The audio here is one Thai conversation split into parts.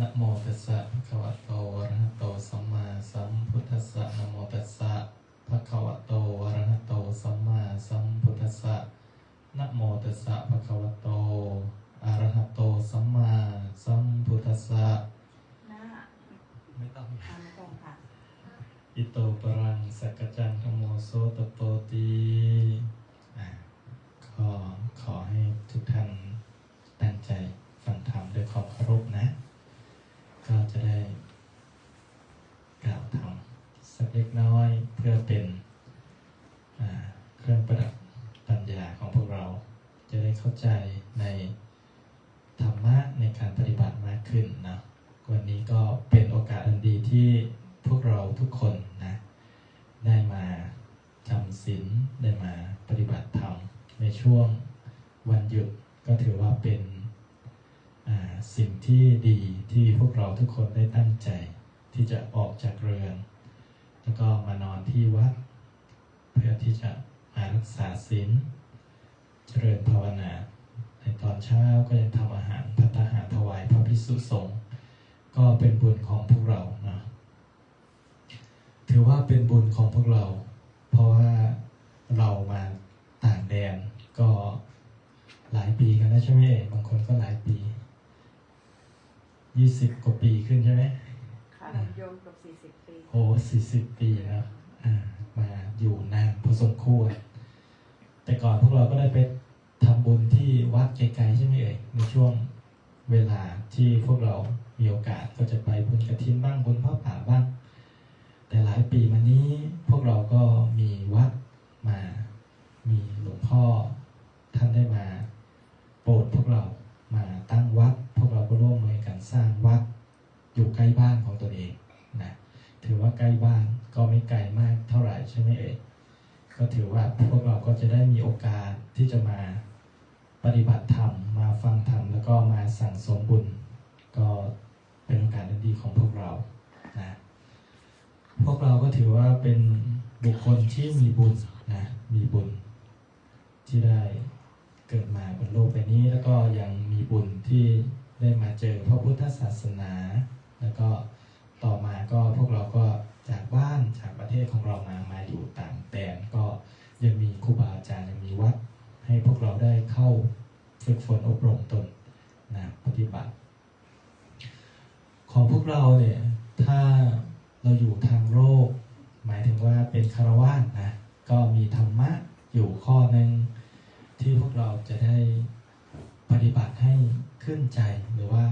นะโมตัสสะภะคะวะโตอะระหะโตสัมมาสัมพุทธัสสะนะโมตัสสะภะคะวะโตอะระหะโตสัมมาสัมพุทธัสสะนะโมตัสสะภะคะวะโตอะระหะโตสัมมาสัมพุทธัสสะน้าไม่ต้องทางตรงค่ะอิโตปรังสักกจังธโมโสตโปตีอะก็ขอให้ทุกท่านตั้งใจฟังธรรมด้วยความเคารพนะ ก็จะได้กล่าวธรรม สักเล็กน้อยเพื่อเป็นเครื่องประดับปัญญาของพวกเรา จะได้เข้าใจในธรรมะในการปฏิบัติมากขึ้นนะวันนี้ก็เป็นโอกาสอันดีที่พวกเราทุกคนนะ ได้มาจำศีลได้มาปฏิบัติธรรมในช่วงวันหยุดก็ถือว่าเป็นอ่าสิ่งที่ดีที่พวกเราทุกคนได้ตั้งใจ ที่จะออกจากเรือน แล้วก็มานอนที่วัด เพื่อที่จะมารักษาศีลเจริญภาวนา ในตอนเช้าก็ยังทำอาหารพัฒหารถวายพระพิสุสงฆ์ก็เป็นบุญของพวกเราเนาะถือว่าเป็นบุญของพวกเรา เพราะว่าเรามาต่างแดนก็หลายปีกันแล้วใช่ไหมเอ่ยบางคนก็หลายปียี่สิบกว่าปีขึ้นใช่ไหมค่ะโยม อ้สี่สิบปีแล้วมาอยู่นานพอสมควร แต่ก่อนพวกเราก็ได้ไปทำบุญที่วัดไกลๆใช่ไหมเอ่ยในช่วงเวลาที่พวกเรามีโอกาสก็จะไปบุญกระถินบ้างบุญพระป่าบ้าง แต่หลายปีมานี้พวกเราก็มีวัดมา มีหลวงพ่อท่านได้มาโปรดพวกเรามาตั้งวัด พวกเราก็ร่วมมือกันสร้างวัดอยู่ใกล้บ้านของตนเอง ถือว่าใกล้บ้านก็ไม่ไกลมากเท่าไหร่ใช่ไหมเอ่ยก็ถือว่าพวกเราก็จะได้มีโอกาสที่จะมาปฏิบัติธรรมมาฟังธรรมแล้วก็มาสั่งสมบุญ ก็เป็นโอกาสดีของพวกเรานะพวกเราก็ถือว่าเป็นบุคคลที่มีบุญนะมีบุญ ที่ได้เกิดมาบนโลกใบนี้ แล้วก็ยังมีบุญที่ได้มาเจอพระพุทธศาสนา แล้วก็ ต่อมาก็พวกเราก็จากบ้านจากประเทศของเรามามาอยู่ต่างแดนก็ยังมีครูบาอาจารย์ยังมีวัด ให้พวกเราได้เข้าฝึกฝนอบรมตนนะปฏิบัติ ของพวกเราเนี่ยถ้าเราอยู่ทางโลกหมายถึงว่าเป็นคารวะนะก็มีธรรมะอยู่ข้อหนึ่งที่พวกเราจะได้ปฏิบัติให้ขึ้นใจหรือว่า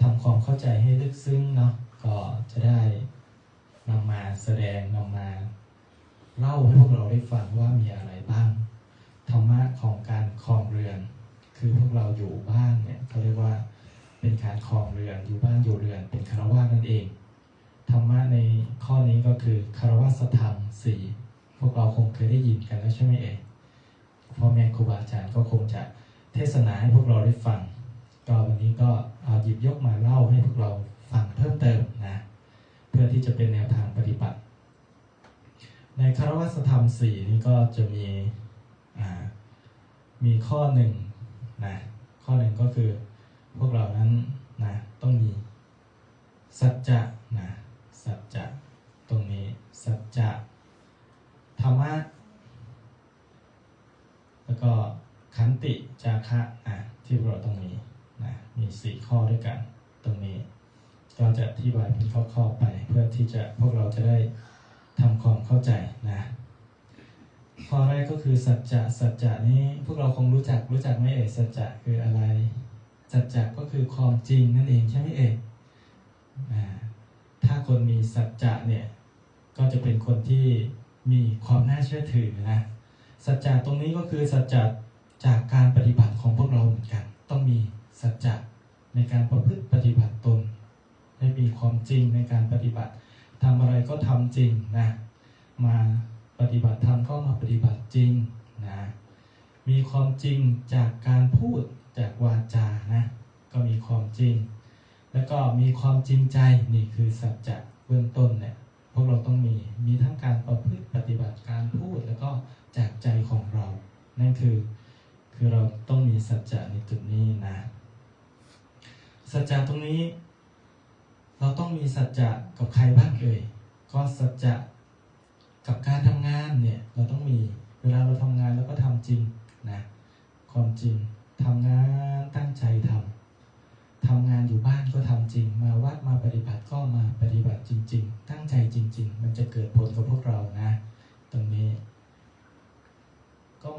ทำความเข้าใจให้ลึกซึ้งเนาะ ก็จะได้นำมาแสดงนำมา เล่าให้พวกเราได้ฟังว่ามีอะไรบ้าง ธรรมะของการครองเรือน คือพวกเราอยู่บ้านเนี่ยเขาเรียกว่าเป็นการครองเรือนอยู่บ้านอยู่เรือน เป็นคารวะนั่นเองธรรมะในข้อนี้ก็คือคารวะธรรมสี่พวกเราคงเคยได้ยินกันแล้วใช่ไหมเอ่ยพ่อแม่ครูบาอาจารย์ก็คงจะเทศนาให้พวกเราได้ฟัง ก็วันนี้ก็หยิบยกมาเล่าให้พวกเรา ฟังเพิ่มเติมนะเพื่อที่จะเป็นแนวทางปฏิบัติ ในคารวะธรรมสี่นี้ก็จะมีมีข้อหนึ่งนะข้อหนึ่งก็คือพวกเรานั้นนะต้องมีสัจจะนะสัจจะตรงนี้สัจจะธรรมะแล้วก็ขันติจาคะอะที่พวกเราต้องมีนะมีสี่ข้อด้วยกัน ก็จะอธิบายเป็นข้อๆไป เพื่อที่จะพวกเราจะได้ทำความเข้าใจนะข้อแรกก็คือสัจจะสัจจะนี้พวกเราคงรู้จักรู้จักไหมเอ่ยสัจจะคืออะไร สัจจะก็คือความจริงนั่นเองใช่ไหมเอ่ยถ้าคนมีสัจจะเนี่ยก็จะเป็นคนที่มีความน่าเชื่อถือนะสัจจะตรงนี้ก็คือสัจจะจากการปฏิบัติของพวกเราเหมือนกัน ต้องมีสัจจะในการประพฤติปฏิบัติตน ได้มีความจริงในการปฏิบัติทำอะไรก็ทำจริงนะมาปฏิบัติธรรมก็มาปฏิบัติจริงนะมีความจริงจากการพูดจากวาจานะก็มีความจริง แล้วก็มีความจริงใจนี่คือสัจจะเบื้องต้นเนี่ยพวกเราต้องมีมีทั้งการประพฤติปฏิบัติการพูดแล้วก็จากใจของเรา นั่นคือคือเราต้องมีสัจจะในจุดนี้นะสัจจะตรงนี้ เราต้องมีสัจจะกับใครบ้างเอ่ยก็สัจจะกับการทำงานเนี่ยเราต้องมีเวลาเราทำงานเราก็ทำจริงนะความจริงทำงานตั้งใจทำทำงานอยู่บ้านก็ทำจริง มาวัดมาปฏิบัติก็มาปฏิบัติจริง ๆ ตั้งใจจริง ๆ มันจะเกิดผลกับพวกเรานะตรงนี้ ก็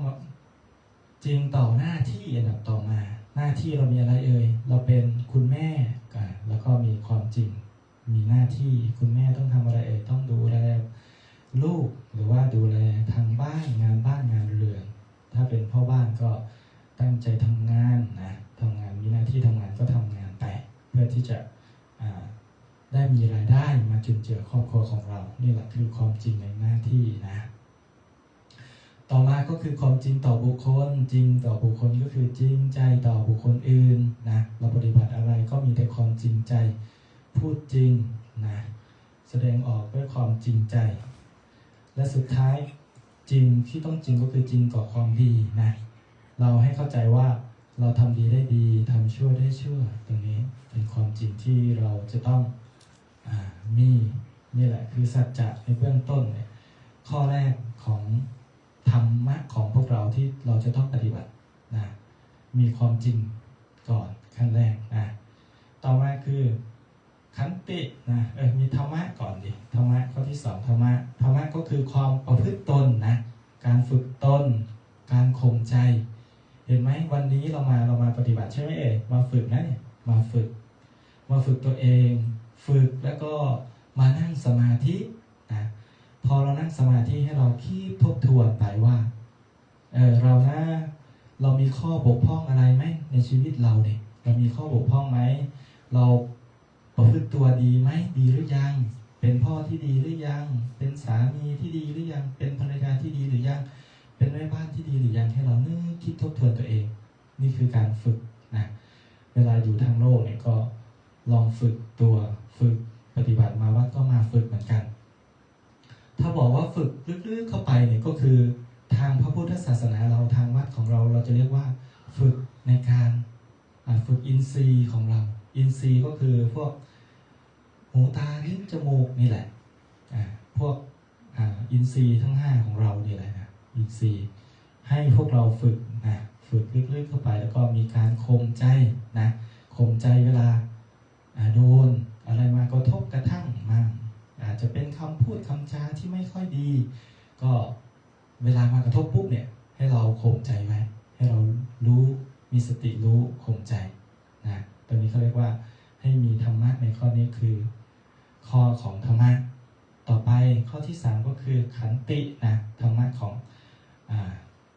จริงต่อหน้าที่อันดับต่อมา หน้าที่เรามีอะไรเอ่ย เราเป็นคุณแม่แล้วก็มีความจริง มีหน้าที่คุณแม่ต้องทำอะไรเอ่ย ต้องดูแลลูกหรือว่าดูแลทางบ้านงานบ้านงานเรือน ถ้าเป็นพ่อบ้านก็ตั้งใจทำงานนะทำงานมีหน้าที่ทำงานก็ทำงานไปเพื่อที่จะได้มีรายได้มาจุนเจือครอบครัวของเรา นี่แหละคือความจริงในหน้าที่นะ ต่อมาก็คือความจริงต่อบุคคล จริงต่อบุคคลก็คือจริงใจต่อบุคคลอื่นนะเราปฏิบัติอะไรก็มีแต่ความจริงใจ พูดจริงนะแสดงออกด้วยความจริงใจ และสุดท้ายจริงที่ต้องจริงก็คือจริงต่อความดีนะเราให้เข้าใจว่าเราทำดีได้ดีทำชั่วได้ชั่วตรงนี้เป็นความจริงที่เราจะต้องอมีนี่แหละคือสัจจะในเบื้องต้นเนี่ยข้อแรกของ ธรรมะของพวกเราที่เราจะต้องปฏิบัตินะมีความจริงก่อนขั้นแรกนะต่อมาคือขันตินะเออมีธรรมะก่อนดิธรรมะข้อที่สองธรรมะธรรมะก็คือความประพฤติตนนะการฝึกตนการข่มใจ เห็นไหมวันนี้เรามาเรามาปฏิบัติใช่ไหมเอ่ยมาฝึกนะเนี่ยมาฝึก มาฝึกตัวเอง ฝึกแล้วก็มานั่งสมาธิ พอเรานั่งสมาธิให้เราคิดทบทวนไปว่าเออเรานะเรามีข้อบกพร่องอะไรไหมในชีวิตเราเนี่ยเรามีข้อบกพร่องไหมเราประพฤติตัวดีไหมดีหรือยัง เป็นพ่อที่ดีหรือยัง เป็นสามีที่ดีหรือยัง เป็นภรรยาที่ดีหรือยัง เป็นแม่บ้านที่ดีหรือยังให้เรานึกคิดทบทวนตัวเอง นี่คือการฝึกนะเวลาอยู่ทางโลกเนี่ยก็ลองฝึกตัวฝึกปฏิบัติมาวัดก็มาฝึกเหมือนกัน ถ้าบอกว่าฝึกลึกๆเข้าไปเนี่ยก็คือทางพระพุทธศาสนาเราทางวัดของเราเราจะเรียกว่าฝึกในการฝึกอินทรีย์ของเรา อินทรีย์ก็คือพวกหูตาลิ้นจมูกนี่แหละพวกอินทรีย์ทั้งห้าของเรานี่แหละนะอินทรีย์ให้พวกเราฝึกนะฝึกลึกๆเข้าไปแล้วก็มีการข่มใจนะข่มใจเวลาโดนอะไรมากระทบกระทั่งมาอา จะเป็นคำพูดคำจาที่ไม่ค่อยดี ก็เวลามากระทบปุ๊บเนี่ย ให้เราข่มใจไว้ ให้เรารู้มีสติรู้ข่มใจนะตรงนี้เขาเรียกว่าให้มีธรรมะในข้อนี้คือ ข้อของธรรมะต่อไปข้อที่สามก็คือขันตินะธรรมะของอ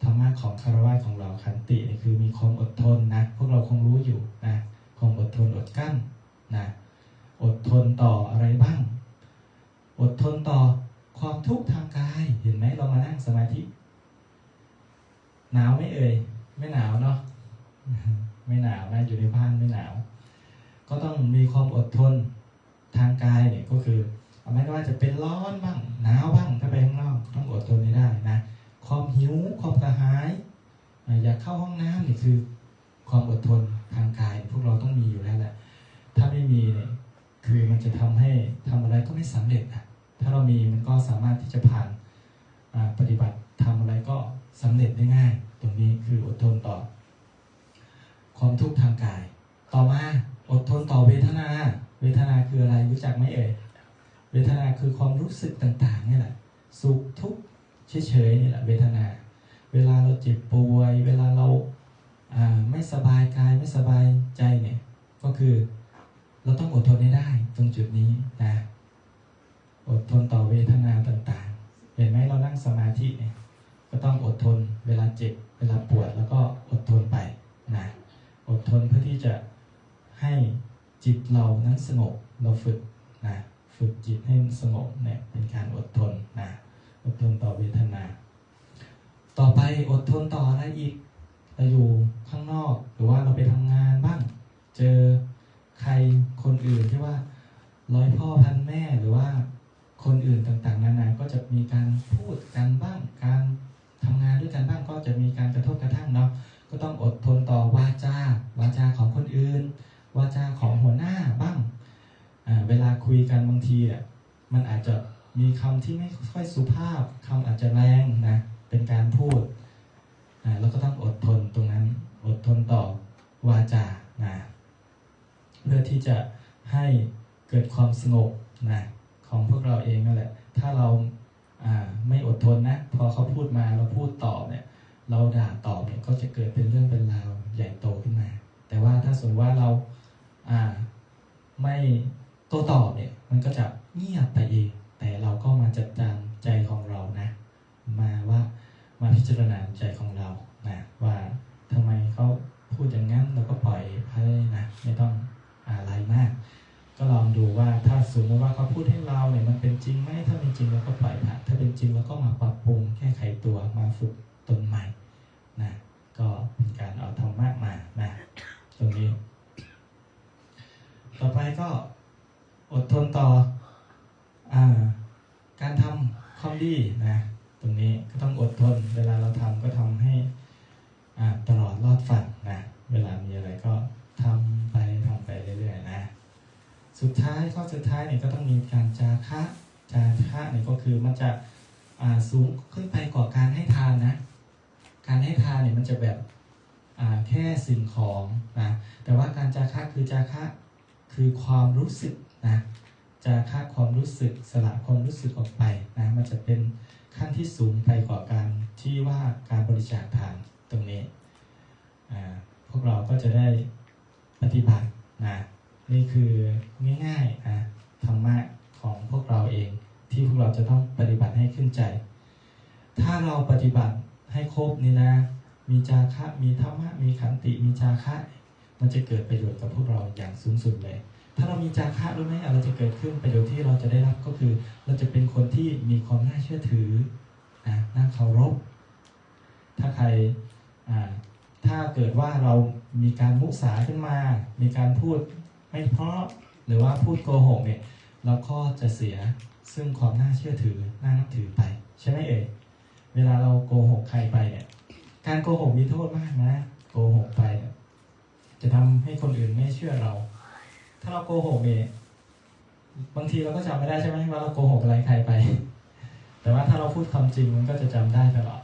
ธรรมะของคารวะของเราขันตินี่คือมีความอดทนนะพวกเราคงรู้อยู่นะความอดทนอดกั้นนะอดทนต่ออะไรบ้าง อดทนต่อความทุกข์ทางกาย เห็นไหมเรามานั่งสมาธิ หนาวไม่เอ่ย ไม่หนาวเนาะ ไม่หนาวนะอยู่ในบ้านไม่หนาว ก็ต้องมีความอดทนทางกายเนี่ยก็คือไม่ว่าจะเป็นร้อนบ้าง หนาวบ้างถ้าไปข้างนอกต้องอดทนให้ได้นะ ความหิวความกระหาย อยากเข้าห้องน้ำนี่คือ ความอดทนทางกาย พวกเราต้องมีอยู่แล้วแหละ ถ้าไม่มีเนี่ยคือมันจะทำให้ทำอะไรก็ไม่สำเร็จนะ ถ้าเรามีมันก็สามารถที่จะผ่านปฏิบัติทำอะไรก็สำเร็จได้ง่าย ตรงนี้คืออดทนต่อ ความทุกข์ทางกาย ต่อมาอดทนต่อเวทนา เวทนาคืออะไรรู้จักไหมเอ่ย เวทนาคือความรู้สึกต่างๆนี่แหละ สุขทุกข์เฉยๆนี่แหละเวทนา เวลาเราเจ็บป่วย เวลาเราอ่าไม่สบายกายไม่สบายใจเนี่ย ก็คือเราต้องอดทนให้ได้ตรงจุดนี้นะ อดทนต่อเวทนาต่างๆ เห็นไหมเรานั่งสมาธิเนี่ยก็ต้องอดทนเวลาเจ็บเวลาปวดแล้วก็อดทนไปนะอดทนเพื่อที่จะให้จิตเรานั้นสงบเราฝึกนะฝึกจิตให้สงบเนี่ยเป็นการอดทนนะอดทนต่อเวทนา ต่อไปอดทนต่ออะไรอีกเราอยู่ข้างนอกหรือว่าเราไปทำงานบ้าง เจอใครคนอื่นที่ว่าร้อยพ่อพันแม่หรือว่า คนอื่นต่างๆ นานา ก็จะมีการพูดกันบ้าง การทำงานด้วยกันบ้างก็จะมีการกระทบกระทั่งเนาะ ก็ต้องอดทนต่อวาจา วาจาของคนอื่น วาจาของหัวหน้าบ้าง เวลาคุยกันบางทีเนี่ยมันอาจจะมีคำที่ไม่ค่อยสุภาพคำอาจจะแรงนะ เป็นการพูดเราก็ต้องอดทนตรงนั้น อดทนต่อวาจานะเพื่อที่จะให้เกิดความสงบนะ ของพวกเราเองนั่นแหละ ถ้าเราอ่าไม่อดทนนะ พอเขาพูดมาเราพูดตอบเนี่ย เราด่าตอบเนี่ยก็จะเกิดเป็นเรื่องเป็นราวใหญ่โตขึ้นมา แต่ว่าถ้าสมมติว่าเราอ่าไม่โต้ตอบเนี่ย มันก็จะเงียบไปเอง แต่เราก็มาจัดการใจของเรานะ มาว่ามาพิจารณาใจของเรานะว่าทำไมเขาพูดอย่างนั้นเราก็ปล่อยไปนะ ไม่ต้องอะไรมาก ก็ลองดูว่าถ้าสมมติว่าเขาพูดให้เราเนี่ยมันเป็นจริงไหมถ้าเป็นจริงเราก็ปล่อยผ่านถ้าเป็นจริงเราก็มาปรับปรุงแก้ไขตัวมาฝึกตนใหม่นะก็เป็นการเอาธรรมะมานะตรงนี้ ต่อไปก็อดทนต่ออการทำความดีนะ ตรงนี้ก็ต้องอดทนเวลา ดท้ายเนี่ยก็ต้องมีการจาคะจาคะเนี่ยก็คือมันจะสูงขึ้นไปกว่าการให้ทานนะ การให้ทานเนี่ยมันจะแบบแค่สิ่งของนะแต่ว่าการจาคะคือจาคะคือความรู้สึกนะจาคะความรู้สึกสละความรู้สึกออกไปนะมันจะเป็นขั้นที่สูงไปกว่าการที่ว่าการบริจาคทานตรงนี้พวกเราก็จะได้ปฏิบัตินะ นี่คือง่ายๆนะธรรมะของพวกเราเอง ที่พวกเราจะต้องปฏิบัติให้ขึ้นใจ ถ้าเราปฏิบัติให้ครบนี่นะ มีจาคะมีธรรมะมีขันติมีจาคะมันจะเกิดประโยชน์กับพวกเราอย่างสูงสุดเลย ถ้าเรามีจาคะรู้ไหมอะไรจะเกิดขึ้นประโยชน์ที่เราจะได้รับก็คือ เราจะเป็นคนที่มีความน่าเชื่อถือนะน่าเคารพถ้าใครอ่าถ้าเกิดว่าเรามีการมุสาขึ้นมา มีการพูด ไม่เพราะหรือว่าพูดโกหกเนี่ยเราก็จะเสียซึ่งความน่าเชื่อถือน่านับถือไป ใช่ไหมเอ่ยเวลาเราโกหกใครไปเนี่ยการโกหกมีโทษมากนะโกหกไปจะทำให้คนอื่นไม่เชื่อเรา ถ้าเราโกหกเนี่ยบางทีเราก็จำไม่ได้ใช่ไหมว่าเราโกหกอะไรใครไป แต่ว่าถ้าเราพูดความจริงมันก็จะจำได้ตลอด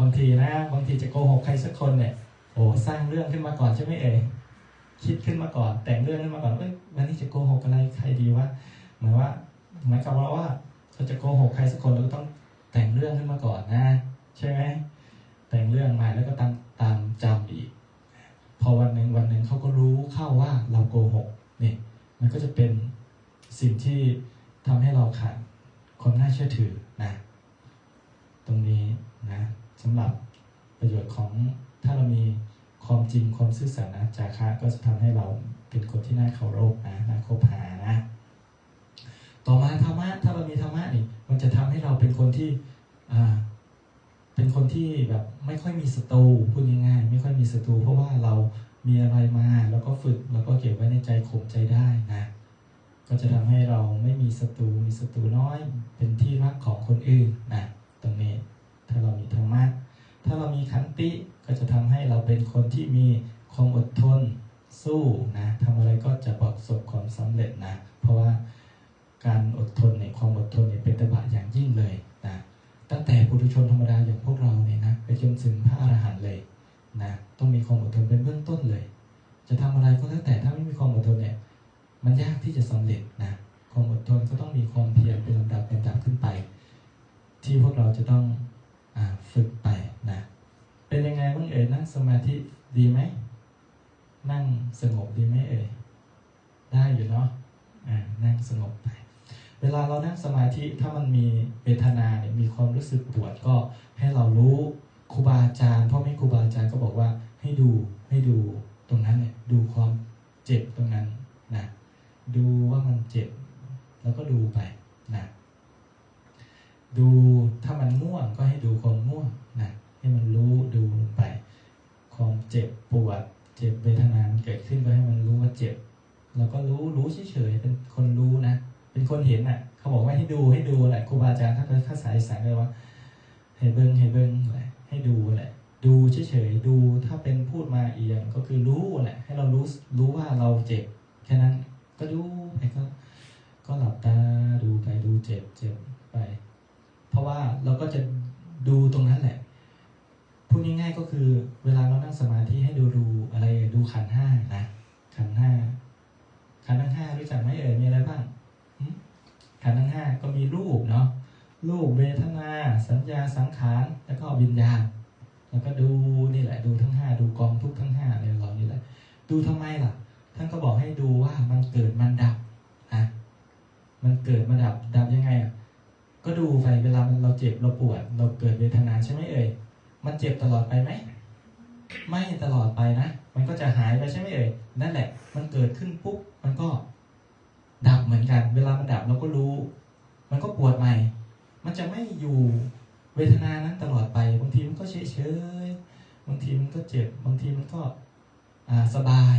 บางทีนะ บางทีจะโกหกใครสักคนเนี่ยโอ้สร้างเรื่องขึ้นมาก่อนใช่ไหมเอ่ย คิดขึ้นมาก่อน แต่งเรื่องขึ้นมาก่อนเอ้ยวันนี้จะโกหกอะไรใครดีวะหมายว่าหมายกับว่าว่าเราจะโกหกใครสักคนเราก็ต้องแต่งเรื่องขึ้นมาก่อนนะ ใช่ไหมแต่งเรื่องมาแล้วก็ตามตามจำอีก พอวันหนึ่งวันหนึ่งเขาก็รู้เข้าว่าเราโกหกนี่มันก็จะเป็นสิ่งที่ทำให้เราขาดความน่าเชื่อถือนะ ตรงนี้นะสำหรับประโยชน์ของถ้าเรามี ความจริงความซื่อสัตย์นะจาคะก็จะทำให้เราเป็นคนที่น่าเคารพนะน่าคบหานะ ต่อมาธรรมะถ้าเรามีธรรมะนี่มันจะทำให้เราเป็นคนที่อ่าเป็นคนที่แบบไม่ค่อยมีศัตรูพูดง่ายๆไม่ค่อยมีศัตรูเพราะว่าเรามีอะไรมาแล้วก็ฝึกแล้วก็เก็บไว้ในใจข่มใจได้นะ ก็จะทำให้เราไม่มีศัตรูมีศัตรูน้อย เป็นที่รักของคนอื่นนะตรงนี้ถ้าเรามีธรรมะถ้าเรามีขันติ ก็จะทำให้เราเป็นคนที่มีความอดทนสู้นะทำอะไรก็จะประสบความสำเร็จนะ เพราะว่าการอดทนในความอดทนเนี่ยเป็นตบะอย่างยิ่งเลยนะตั้งแต่ปุถุชนธรรมดาอย่างพวกเราเนี่ยนะไปจนถึงพระอรหันต์เลยนะต้องมีความอดทนเป็นเบื้องต้นเลย จะทำอะไรก็แล้วแต่ถ้าไม่มีความอดทนเนี่ยมันยากที่จะสำเร็จนะความอดทนก็ต้องมีความเพียรเป็นลำดับเป็นลำดับขึ้นไป ที่พวกเราจะต้องอฝึกไป เป็นยังไงบ้างเอ่ยนั่งสมาธิดีไหม นั่งสงบดีไหมเอ่ยได้อยู่เนาะอ่านั่งสงบไป เวลาเรานั่งสมาธิถ้ามันมีเวทนาเนี่ยมีความรู้สึกปวดก็ให้เรารู้ครูบาอาจารย์พ่อแม่ครูบาอาจารย์ก็บอกว่าให้ดูให้ดูตรงนั้นเนี่ยดูความเจ็บตรงนั้นนะดูว่ามันเจ็บ แล้วก็ดูไปนะดูถ้ามันง่วงก็ให้ดูความง่วงนะ ให้มันรู้ดูลงไปความเจ็บปวด เจ็บเวทนานเกิดขึ้นก็ให้มันรู้ว่าเจ็บ แล้วก็รู้รู้เฉยๆเป็นคนรู้นะ เป็นคนเห็นน่ะ เขาบอกว่าให้ดูให้ดูแหละครูบาอาจารย์ถ้าเป็นภาษาอีสานเลยว่าให้เบิ้งให้เบิ้งแหละให้ดูแหละ ดูเฉยๆดูถ้าเป็นพูดมาอีกอย่างก็คือรู้แหละให้เรารู้รู้ว่าเราเจ็บแค่นั้นก็ดูไปก็ ก็หลับตาดูไปดูเจ็บเจ็บไป เพราะว่าเราก็จะดูตรงนั้นแหละ พูดง่ายๆก็คือเวลาเรานั่งสมาธิให้ดูดูอะไรดูขันห้านะขันห้าขันทั้งห้ารู้จักไหมเอ่ยมีอะไรบ้างขันทั้งห้าก็มีรูปเนาะรูปเวทนา สัญญาสังขารแล้วก็วิญญาณแล้วก็ดูนี่แหละ ดูทั้งห้าดูกองทุกทั้งห้าในเรานี่แหละ ดูทำไมล่ะ ท่านก็บอกให้ดูว่ามันเกิดมันดับนะมันเกิดมันดับดับยังไงอะก็ดูไปเวลามันเราเจ็บเราปวด เราเกิดเวทนาใช่ไหมเอ่ย มันเจ็บตลอดไปไหม ไม่ตลอดไปนะ มันก็จะหายไปใช่ไหมเอ่ย นั่นแหละ มันเกิดขึ้นปุ๊บ มันก็ดับเหมือนกัน เวลามันดับเราก็รู้ มันก็ปวดใหม่ มันจะไม่อยู่เวทนานั้นตลอดไป บางทีมันก็เฉยเฉยบางทีมันก็เจ็บ บางทีมันก็อ่าสบาย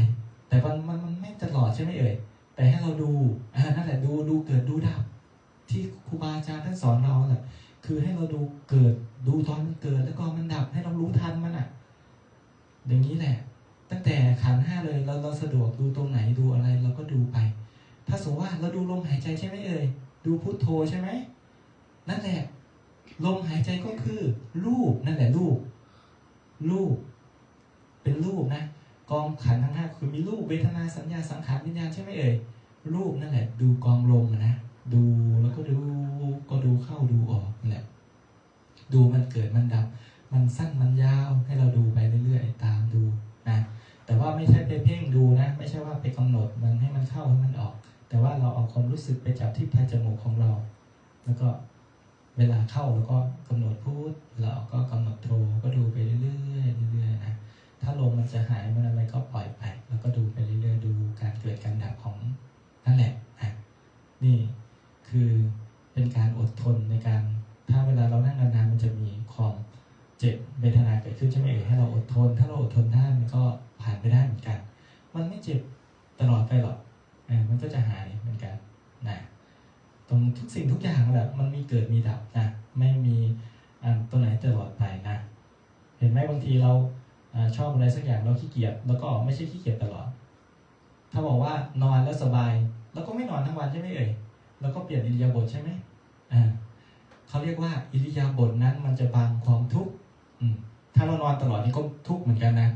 แต่มันมันมันไม่ตลอดใช่ไหมเอ่ย แต่ให้เราดูอ่านั่นแหละดูดูเกิดดูดับ ที่ครูบาอาจารย์ท่านสอนเราแหละคือให้เราดูเกิด ดูตอนมันเกิดแล้วก็มันดับให้เรารู้ทันมันอะ อย่างนี้แหละ ตั้งแต่ขันห้าเลยเราเราสะดวกดูตรงไหนดูอะไรเราก็ดูไป ถ้าสมมติว่าเราดูลมหายใจใช่ไหมเอ่ยดูพุทโธใช่ไหมนั่นแหละลมหายใจก็คือ รูปนั่นแหละรูป รูป เป็นรูปนะกองขันทั้งห้าคือมีรูปเวทนาสัญญาสังขารวิญญาณใช่ไหมเอ่ยรูปนั่นแหละ ดูกองลมนะดูแล้วก็ดูก็ดูเข้าดูออกนั่นแหละ ดูมันเกิดมันดับ มันสั้นมันยาวให้เราดูไปเรื่อยๆ ตามดูนะแต่ว่าไม่ใช่ไปเพ่งดูนะ ไม่ใช่ว่าไปกำหนดมันให้มันเข้าให้มันออก แต่ว่าเราเอาความรู้สึกไปจับที่ปลายจมูกของเรา แล้วก็เวลาเข้าแล้วก็กำหนดพูดเราก็กำหนดโทรก็ดูไปเรื่อยๆเรื่อยๆนะถ้าลมมันจะหายมันอะไรก็ปล่อยไป แล้วก็ดูไปเรื่อยๆ ดูการเกิดการดับของนั่นแหละอะนี่คือเป็นการอดทนในการ ถ้าเวลาเรานั่งนานๆมันจะมีความเจ็บเวทนาเกิดขึ้นใช่ไหมเอ่ยให้เราอดทน ถ้าเราอดทนได้มันก็ผ่านไปได้เหมือนกัน มันไม่เจ็บตลอดไปหรอกอะมันก็จะหายเหมือนกันนะตรงทุกสิ่งทุกอย่างแหละมันมีเกิดมีดับนะไม่มีอันตัวไหนตลอดไปนะเห็นไหมบางทีเราอาชอบอะไรสักอย่างเราขี้เกียจแล้วก็ไม่ใช่ขี้เกียจตลอด ถ้าบอกว่านอนแล้วสบาย แล้วก็ไม่นอนทั้งวันใช่ไหมเอ่ยแล้วก็เปลี่ยนอิริยาบถใช่ไหมอ่า เขาเรียกว่าอิริยาบถนั้นมันจะบังความทุกข์ถ้าเรานอนตลอดนี่ก็ทุกข์เหมือนกันนะ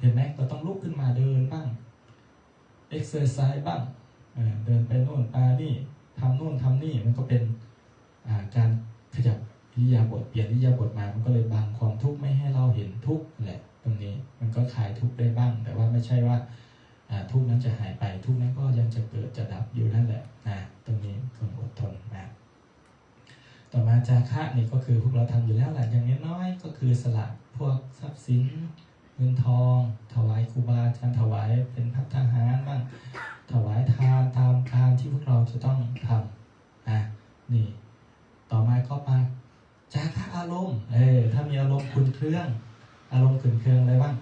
เห็นไหมเราต้องลุกขึ้นมาเดินบ้างเอ็กซ์เซอร์ไซส์บ้างเดินไปโน่นไปนี่ทำโน่นทำนี่มันก็เป็นการขยับอิริยาบถเปลี่ยนอิริยาบถมา มันก็เลยบังความทุกข์ไม่ให้เราเห็นทุกข์แหละตรงนี้มันก็คลายทุกข์ได้บ้าง แต่ว่าไม่ใช่ว่าทุกข์นั้นจะหายไปทุกข์นั้นก็ยังจะเกิดจะดับอยู่นั่นแหละนะตรงนี้ต้องอดทนนะ ต่อมาจาคะนี่ก็คือพวกเราทำอยู่แล้วแหละอย่างน้อยๆก็คือสละพวกทรัพย์สินเงินทอง ถวายครูบาอาจารย์ถวายเป็นพัฒหารบ้างถวายทานตามการที่พวกเราจะต้องทำนะนี่ ต่อมาก็มาจาคะอารมณ์เออถ้ามีอารมณ์คุณเครื่อง อารมณ์ขุนเครื่องอะไรบ้าง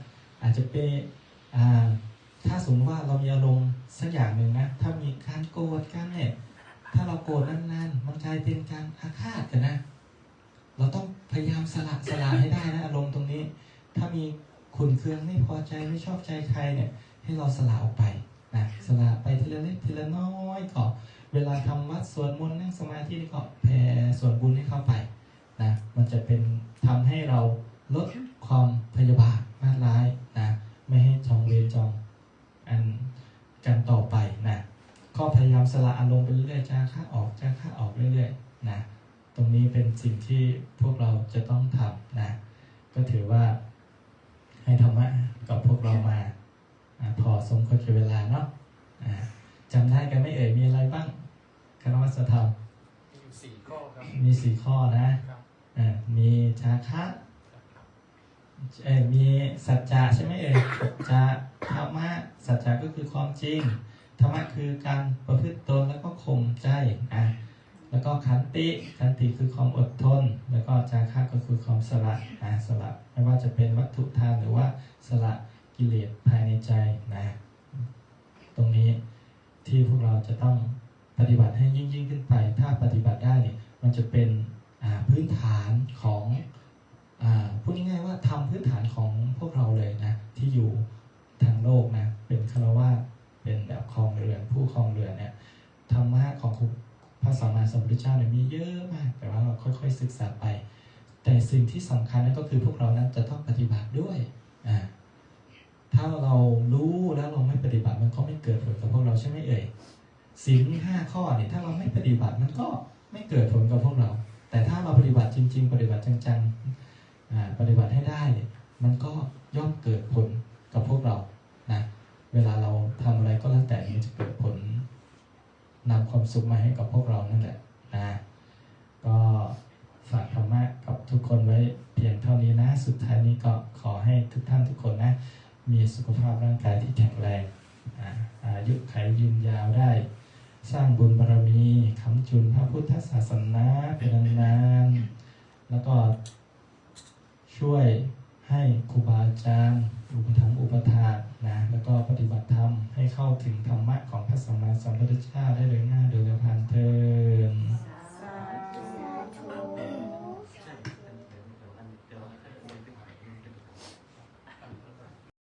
อาจจะเป็นอ่าถ้าสมมติว่าเรามีอารมณ์สักอย่างหนึ่งนะ ถ้ามี เป็นการอาฆาตกันนะ เราต้องพยายามสละสละให้ได้นะอารมณ์ตรงนี้ ถ้ามีขุนเคืองไม่พอใจไม่ชอบใจใครเนี่ย ให้เราสละออกไปนะสละไปทีละเล็กทีละน้อยก็เวลาทำวัดสวดมนต์นั่งสมาธินี่ก็แผ่ส่วนบุญให้เข้าไปนะมันจะเป็นทำให้เราลดความพยาบาทมาร้ายนะไม่ให้จองเวรจองอันกันต่อไปนะ ก็พยายามสละอารมณ์ไปเรื่อยๆจาค่าออกจาค่าออกเรื่อยๆนะตรงนี้เป็นสิ่งที่พวกเราจะต้องทำนะก็ถือว่าให้ธรรมะกับพวกเรามาอาพอสมควรแก่เวลาเนาะอ่าจำได้กันไหม่เอ่ยมีอะไรบ้างคณะวัฒนธรรมมีอยู่สี่ข้อครับมีสี่ข้อนะครับอ่ามีจาคะเอ้ยมีสัจจะใช่ไหมเอ่ยสัจจะธรรมะสัจจะก็คือความจริง ธรรมะคือการประพฤติตนแล้วก็ข่มใจอะแล้วก็ขันติขันติคือความอดทน แล้วก็จาคะก็คือความสละอะสละไม่ว่าจะเป็นวัตถุทานหรือว่าสละกิเลสภายในใจนะตรงนี้ที่พวกเราจะต้องปฏิบัติให้ยิ่งยิ่งขึ้นไป ถ้าปฏิบัติได้เนี่ยมันจะเป็นพื้นฐานของอพูดง่ายๆว่าทำพื้นฐานของพวกเราเลยนะที่อยู่ทางโลกนะเป็นคารวาส เป็นแบบครองเรือนผู้ครองเรือนเนี่ยธรรมะของครูพระสัมมาสัมพุทธเจ้าเนี่ยมีเยอะมาก แต่ว่าเราค่อย ๆ ศึกษาไป แต่สิ่งที่สำคัญนั่นก็คือพวกเรานั้นจะต้องปฏิบัติด้วยอ่าถ้าเรารู้แล้วเราไม่ปฏิบัติมันก็ไม่เกิดผลกับพวกเราใช่ไหมเอ่ยศีลห้าข้อเนี่ยถ้าเราไม่ปฏิบัติมันก็ไม่เกิดผลกับพวกเรา แต่ถ้าเราปฏิบัติจริง ๆ ปฏิบัติจังๆอ่าปฏิบัติให้ได้เนี่ยมันก็ย่อมเกิดผลกับพวกเรา เวลาเราทำอะไรก็แล้วแต่มันจะเกิดผลนำความสุขมาให้กับพวกเรานั่นแหละนะก็ฝากธรรมะกับทุกคนไว้เพียงเท่านี้นะ สุดท้ายนี้ก็ขอให้ทุกท่านทุกคนนะ มีสุขภาพร่างกายที่แข็งแรงอายุไขยืนยาวได้ สร้างบุญบารมีคำจุนพระพุทธศาสนาเป็นนานๆแล้วก็ช่วยให้ครูบาอาจารย์อุปถัมภ์อุปถาก นะแล้วก็ปฏิบัติธรรมให้เข้าถึงธรรมะของพระสัมมาสัมพุทธเจ้าได้โดยง่ายโดยเร็วพันเทิน